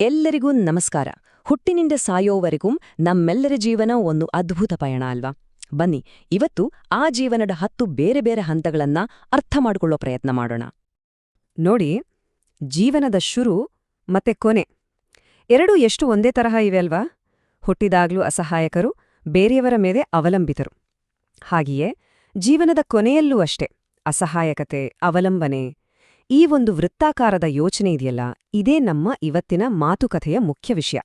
ಎಲ್ಲರಿಗೂ ನಮಸ್ಕಾರ. ಹುಟ್ಟಿನಿಂದ ಸಾಯೋವರೆಗೂ ನಮ್ಮೆಲ್ಲರ ಜೀವನ ಒಂದು ಅದ್ಭುತ ಪಯಣ ಅಲ್ವಾ? ಬನ್ನಿ, ಇವತ್ತು ಆ ಜೀವನದ ಹತ್ತು ಬೇರೆ ಬೇರೆ ಹಂತಗಳನ್ನ ಅರ್ಥ ಮಾಡಿಕೊಳ್ಳೋ ಪ್ರಯತ್ನ ಮಾಡೋಣ. ನೋಡಿ, ಜೀವನದ ಶುರು ಮತ್ತೆ ಕೊನೆ. ಎರಡೂ ಎಷ್ಟು ಒಂದೇ ತರಹ ಇವೆ ಅಲ್ವಾ? ಹುಟ್ಟಿದಾಗ್ಲೂ ಅಸಹಾಯಕರು, ಬೇರೆಯವರ ಮೇಲೆ ಅವಲಂಬಿತರು. ಹಾಗೆಯೇ ಜೀವನದ ಕೊನೆಯಲ್ಲೂ ಅಷ್ಟೇ, ಅಸಹಾಯಕತೆ, ಅವಲಂಬನೆ ಈ ಒಂದು ವೃತ್ತಾಕಾರದ ಯೋಚನೆ ಇದೆಯಲ್ಲ, ಇದೇ ನಮ್ಮ ಇವತ್ತಿನ ಮಾತುಕಥೆಯ ಮುಖ್ಯ ವಿಷಯ.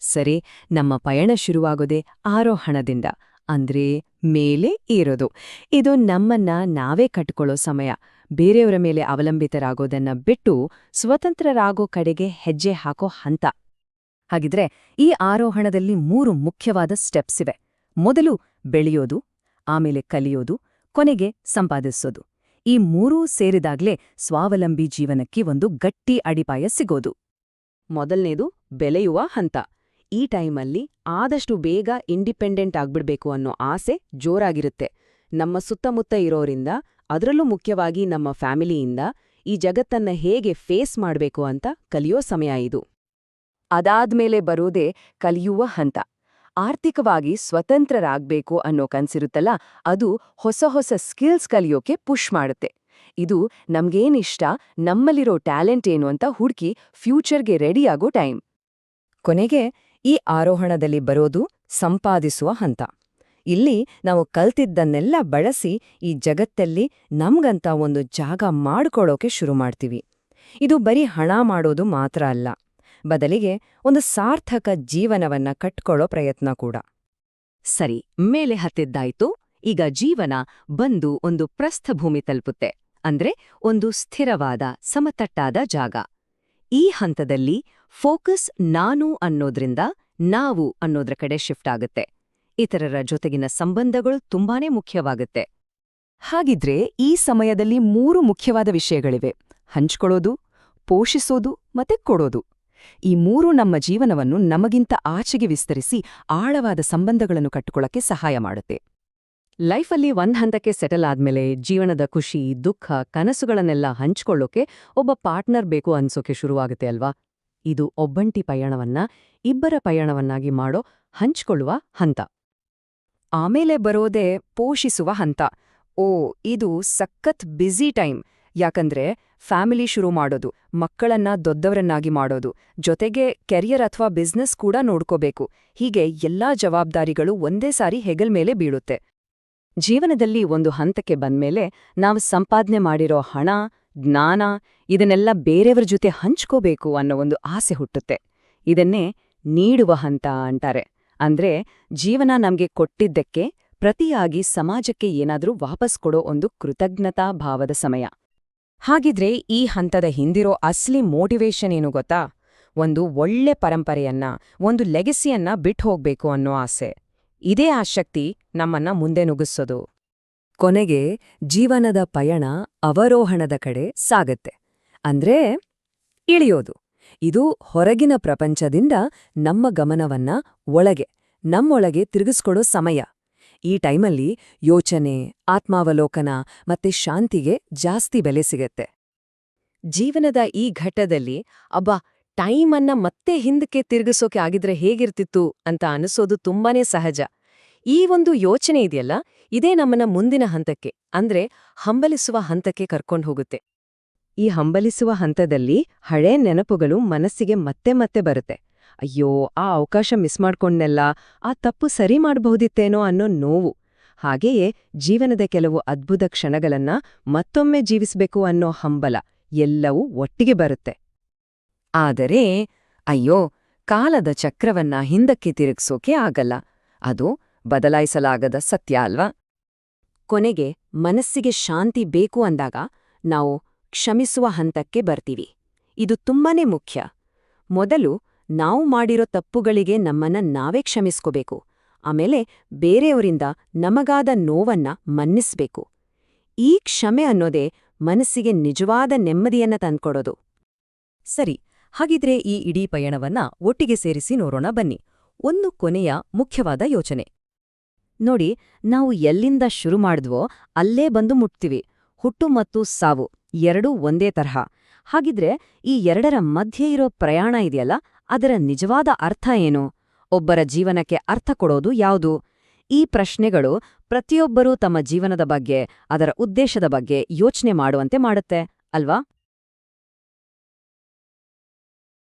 ಸರಿ, ನಮ್ಮ ಪಯಣ ಶುರುವಾಗೋದೆ ಆರೋಹಣದಿಂದ, ಅಂದ್ರೆ ಮೇಲೆ ಏರೋದು. ಇದು ನಮ್ಮನ್ನ ನಾವೇ ಕಟ್ಕೊಳ್ಳೋ ಸಮಯ, ಬೇರೆಯವರ ಮೇಲೆ ಅವಲಂಬಿತರಾಗೋದನ್ನ ಬಿಟ್ಟು ಸ್ವತಂತ್ರರಾಗೋ ಕಡೆಗೆ ಹೆಜ್ಜೆ ಹಾಕೋ ಹಂತ. ಹಾಗಿದ್ರೆ, ಈ ಆರೋಹಣದಲ್ಲಿ ಮೂರು ಮುಖ್ಯವಾದ ಸ್ಟೆಪ್ಸ್ ಇವೆ. ಮೊದಲು ಬೆಳೆಯೋದು, ಆಮೇಲೆ ಕಲಿಯೋದು, ಕೊನೆಗೆ ಸಂಪಾದಿಸೋದು. ಈ ಮೂರೂ ಸೇರಿದಾಗ್ಲೇ ಸ್ವಾವಲಂಬಿ ಜೀವನಕ್ಕೆ ಒಂದು ಗಟ್ಟಿ ಅಡಿಪಾಯ ಸಿಗೋದು. ಮೊದಲನೇದು ಬೆಳೆಯುವ ಹಂತ. ಈ ಟೈಮಲ್ಲಿ ಆದಷ್ಟು ಬೇಗ ಇಂಡಿಪೆಂಡೆಂಟ್ ಆಗ್ಬಿಡ್ಬೇಕು ಅನ್ನೋ ಆಸೆ ಜೋರಾಗಿರುತ್ತೆ. ನಮ್ಮ ಸುತ್ತಮುತ್ತ ಇರೋರಿಂದ, ಅದರಲ್ಲೂ ಮುಖ್ಯವಾಗಿ ನಮ್ಮ ಫ್ಯಾಮಿಲಿಯಿಂದ ಈ ಜಗತ್ತನ್ನ ಹೇಗೆ ಫೇಸ್ ಮಾಡಬೇಕು ಅಂತ ಕಲಿಯೋ ಸಮಯ ಇದು. ಅದಾದ್ಮೇಲೆ ಬರೋದೇ ಕಲಿಯುವ ಹಂತ. ಆರ್ಥಿಕವಾಗಿ ಸ್ವತಂತ್ರರಾಗ್ಬೇಕು ಅನ್ನೋ ಕನ್ಸಿರುತ್ತಲ್ಲ, ಅದು ಹೊಸ ಹೊಸ ಸ್ಕಿಲ್ಸ್ ಕಲಿಯೋಕೆ ಪುಷ್ ಮಾಡುತ್ತೆ. ಇದು ನಮ್ಗೇನಿಷ್ಟ ನಮ್ಮಲ್ಲಿರೋ ಟ್ಯಾಲೆಂಟ್ ಏನು ಅಂತ ಹುಡುಕಿ ಫ್ಯೂಚರ್ಗೆ ರೆಡಿಯಾಗೋ ಟೈಮ್. ಕೊನೆಗೆ ಈ ಆರೋಹಣದಲ್ಲಿ ಬರೋದು ಸಂಪಾದಿಸುವ ಹಂತ. ಇಲ್ಲಿ ನಾವು ಕಲ್ತಿದ್ದನ್ನೆಲ್ಲ ಬಳಸಿ ಈ ಜಗತ್ತಲ್ಲಿ ನಮ್ಗಂತ ಒಂದು ಜಾಗ ಮಾಡ್ಕೊಳ್ಳೋಕೆ ಶುರು ಮಾಡ್ತೀವಿ. ಇದು ಬರೀ ಹಣ ಮಾಡೋದು ಮಾತ್ರ ಅಲ್ಲ. ಬದಲಿಗೆ ಒಂದು ಸಾರ್ಥಕ ಜೀವನವನ್ನ ಕಟ್ಕೊಳ್ಳೋ ಪ್ರಯತ್ನ ಕೂಡ. ಸರಿ, ಮೇಲೆ ಹತ್ತಿದ್ದಾಯ್ತು. ಈಗ ಜೀವನ ಬಂದು ಒಂದು ಪ್ರಸ್ಥಭೂಮಿ ತಲುಪುತ್ತೆ. ಅಂದ್ರೆ ಒಂದು ಸ್ಥಿರವಾದ, ಸಮತಟ್ಟಾದ ಜಾಗ. ಈ ಹಂತದಲ್ಲಿ ಫೋಕಸ್ ನಾನು ಅನ್ನೋದ್ರಿಂದ ನಾವು ಅನ್ನೋದ್ರ ಕಡೆ ಶಿಫ್ಟ್ ಆಗುತ್ತೆ. ಇತರರ ಜೊತೆಗಿನ ಸಂಬಂಧಗಳು ತುಂಬಾನೇ ಮುಖ್ಯವಾಗುತ್ತೆ. ಹಾಗಿದ್ರೆ ಈ ಸಮಯದಲ್ಲಿ ಮೂರು ಮುಖ್ಯವಾದ ವಿಷಯಗಳಿವೆ. ಹಂಚ್ಕೊಳ್ಳೋದು, ಪೋಷಿಸೋದು ಮತ್ತೆ ಕೊಡೋದು. ಈ ಮೂರು ನಮ್ಮ ಜೀವನವನ್ನು ನಮಗಿಂತ ಆಚೆಗೆ ವಿಸ್ತರಿಸಿ ಆಳವಾದ ಸಂಬಂಧಗಳನ್ನು ಕಟ್ಟಿಕೊಳ್ಳಕ್ಕೆ ಸಹಾಯ ಮಾಡುತ್ತೆ. ಲೈಫಲ್ಲಿ ಒಂದ್ ಹಂತಕ್ಕೆ ಸೆಟಲ್ ಆದ್ಮೇಲೆ ಜೀವನದ ಖುಷಿ, ದುಃಖ, ಕನಸುಗಳನ್ನೆಲ್ಲ ಹಂಚ್ಕೊಳ್ಳೋಕೆ ಒಬ್ಬ ಪಾರ್ಟ್ನರ್ ಬೇಕು ಅನ್ಸೋಕೆ ಶುರುವಾಗುತ್ತೆ ಅಲ್ವಾ? ಇದು ಒಬ್ಬಂಟಿ ಪಯಣವನ್ನ, ಇಬ್ಬರ ಪಯಣವನ್ನಾಗಿ ಮಾಡೋ, ಹಂಚಿಕೊಳ್ಳುವ ಹಂತ. ಆಮೇಲೆ ಬರೋದೇ ಪೋಷಿಸುವ ಹಂತ. ಓ, ಇದು ಸಖತ್ ಬ್ಯುಸಿ ಟೈಮ್. ಯಾಕಂದ್ರೆ ಫ್ಯಾಮಿಲಿ ಶುರು ಮಾಡೋದು, ಮಕ್ಕಳನ್ನ ದೊಡ್ಡವರನ್ನಾಗಿ ಮಾಡೋದು, ಜೊತೆಗೆ ಕೆರಿಯರ್ ಅಥವಾ ಬಿಸ್ನೆಸ್ ಕೂಡ ನೋಡ್ಕೋಬೇಕು. ಹೀಗೆ ಎಲ್ಲಾ ಜವಾಬ್ದಾರಿಗಳು ಒಂದೇ ಸಾರಿ ಹೆಗಲ್ ಮೇಲೆ ಬೀಳುತ್ತೆ. ಜೀವನದಲ್ಲಿ ಒಂದು ಹಂತಕ್ಕೆ ಬಂದ್ಮೇಲೆ ನಾವು ಸಂಪಾದನೆ ಮಾಡಿರೋ ಹಣ, ಜ್ಞಾನ, ಇದನ್ನೆಲ್ಲ ಬೇರೆಯವರ ಜೊತೆ ಹಂಚ್ಕೋಬೇಕು ಅನ್ನೋ ಒಂದು ಆಸೆ ಹುಟ್ಟುತ್ತೆ. ಇದನ್ನೇ ನೀಡುವ ಹಂತ ಅಂತಾರೆ. ಅಂದ್ರೆ ಜೀವನ ನಮ್ಗೆ ಕೊಟ್ಟಿದ್ದಕ್ಕೆ ಪ್ರತಿಯಾಗಿ ಸಮಾಜಕ್ಕೆ ಏನಾದರೂ ವಾಪಸ್ ಕೊಡೋ ಒಂದು ಕೃತಜ್ಞತಾ ಭಾವದ ಸಮಯ. ಹಾಗಿದ್ರೆ ಈ ಹಂತದ ಹಿಂದಿರೋ ಅಸ್ಲಿ ಮೋಟಿವೇಶನ್ ಏನು ಗೊತ್ತಾ? ಒಂದು ಒಳ್ಳೆ ಪರಂಪರೆಯನ್ನ, ಒಂದು ಲೆಗಸಿಯನ್ನ ಬಿಟ್ಟು ಹೋಗ್ಬೇಕು ಅನ್ನೋ ಆಸೆ. ಇದೇ ಆ ಶಕ್ತಿ ನಮ್ಮನ್ನ ಮುಂದೆ ನುಗ್ಗಿಸೋದು. ಕೊನೆಗೆ ಜೀವನದ ಪಯಣ ಅವರೋಹಣದ ಕಡೆ ಸಾಗತ್ತೆ. ಅಂದ್ರೆ ಇಳಿಯೋದು. ಇದು ಹೊರಗಿನ ಪ್ರಪಂಚದಿಂದ ನಮ್ಮ ಗಮನವನ್ನ ಒಳಗೆ, ನಮ್ಮೊಳಗೆ ತಿರುಗಿಸ್ಕೊಡೋ ಸಮಯ. ಈ ಟೈಮಲ್ಲಿ ಯೋಚನೆ, ಆತ್ಮಾವಲೋಕನ ಮತ್ತೆ ಶಾಂತಿಗೆ ಜಾಸ್ತಿ ಬೆಲೆ ಸಿಗತ್ತೆ. ಜೀವನದ ಈ ಘಟ್ಟದಲ್ಲಿ, ಅಬ್ಬ, ಟೈಮನ್ನ ಮತ್ತೆ ಹಿಂದಕ್ಕೆ ತಿರುಗಿಸೋಕೆ ಆಗಿದ್ರೆ ಹೇಗಿರ್ತಿತ್ತು? ಅಂತ ಅನಿಸೋದು ತುಂಬಾನೇ ಸಹಜ. ಈ ಒಂದು ಯೋಚನೆ ಇದೆಯಲ್ಲ, ಇದೇ ನಮ್ಮನ್ನ ಮುಂದಿನ ಹಂತಕ್ಕೆ, ಅಂದ್ರೆ ಹಂಬಲಿಸುವ ಹಂತಕ್ಕೆ ಕರ್ಕೊಂಡು ಹೋಗುತ್ತೆ. ಈ ಹಂಬಲಿಸುವ ಹಂತದಲ್ಲಿ ಹಳೇ ನೆನಪುಗಳು ಮನಸ್ಸಿಗೆ ಮತ್ತೆ ಮತ್ತೆ ಬರುತ್ತೆ. ಅಯ್ಯೋ, ಆ ಅವಕಾಶ ಮಿಸ್ ಮಾಡ್ಕೊಂಡ್ನೆಲ್ಲ ಆ ತಪ್ಪು ಸರಿ ಮಾಡಬಹುದಿತ್ತೇನೋ ಅನ್ನೋ ನೋವು. ಹಾಗೆಯೇ ಜೀವನದ ಕೆಲವು ಅದ್ಭುತ ಕ್ಷಣಗಳನ್ನ ಮತ್ತೊಮ್ಮೆ ಜೀವಿಸಬೇಕು ಅನ್ನೋ ಹಂಬಲ ಎಲ್ಲವೂ ಒಟ್ಟಿಗೆ ಬರುತ್ತೆ. ಆದರೆ, ಅಯ್ಯೋ, ಕಾಲದ ಚಕ್ರವನ್ನ ಹಿಂದಕ್ಕೆ ತಿರುಗಿಸೋಕೆ ಆಗಲ್ಲ. ಅದು ಬದಲಾಯಿಸಲಾಗದ ಸತ್ಯ ಅಲ್ವಾ? ಕೊನೆಗೆ ಮನಸ್ಸಿಗೆ ಶಾಂತಿ ಬೇಕು ಅಂದಾಗ ನಾವು ಕ್ಷಮಿಸುವ ಹಂತಕ್ಕೆ ಬರ್ತೀವಿ. ಇದು ತುಂಬಾನೇ ಮುಖ್ಯ. ಮೊದಲು ನಾವು ಮಾಡಿರೋ ತಪ್ಪುಗಳಿಗೆ ನಮ್ಮನ್ನ ನಾವೇ ಕ್ಷಮಿಸ್ಕೋಬೇಕು. ಆಮೇಲೆ ಬೇರೆಯವರಿಂದ ನಮಗಾದ ನೋವನ್ನ ಮನ್ನಿಸ್ಬೇಕು. ಈ ಕ್ಷಮೆ ಅನ್ನೋದೇ ಮನಸ್ಸಿಗೆ ನಿಜವಾದ ನೆಮ್ಮದಿಯನ್ನ ತಂದ್ಕೊಡೋದು. ಸರಿ, ಹಾಗಿದ್ರೆ ಈ ಇಡೀ ಪಯಣವನ್ನ ಒಟ್ಟಿಗೆ ಸೇರಿಸಿ ನೋಡೋಣ ಬನ್ನಿ. ಒಂದು ಕೊನೆಯ ಮುಖ್ಯವಾದ ಯೋಚನೆ. ನೋಡಿ, ನಾವು ಎಲ್ಲಿಂದ ಶುರು ಮಾಡಿದ್ವೋ ಅಲ್ಲೇ ಬಂದು ಮುಟ್ತೀವಿ. ಹುಟ್ಟು ಮತ್ತು ಸಾವು, ಎರಡೂ ಒಂದೇ ತರಹ. ಹಾಗಿದ್ರೆ ಈ ಎರಡರ ಮಧ್ಯೆ ಇರೋ ಪ್ರಯಾಣ ಇದೆಯಲ್ಲ ಅದರ ನಿಜವಾದ ಅರ್ಥ ಏನು? ಒಬ್ಬರ ಜೀವನಕ್ಕೆ ಅರ್ಥ ಕೊಡೋದು ಯಾವುದು? ಈ ಪ್ರಶ್ನೆಗಳು ಪ್ರತಿಯೊಬ್ಬರೂ ತಮ್ಮ ಜೀವನದ ಬಗ್ಗೆ, ಅದರ ಉದ್ದೇಶದ ಬಗ್ಗೆ ಯೋಚನೆ ಮಾಡುವಂತೆ ಮಾಡುತ್ತೆ, ಅಲ್ವಾ?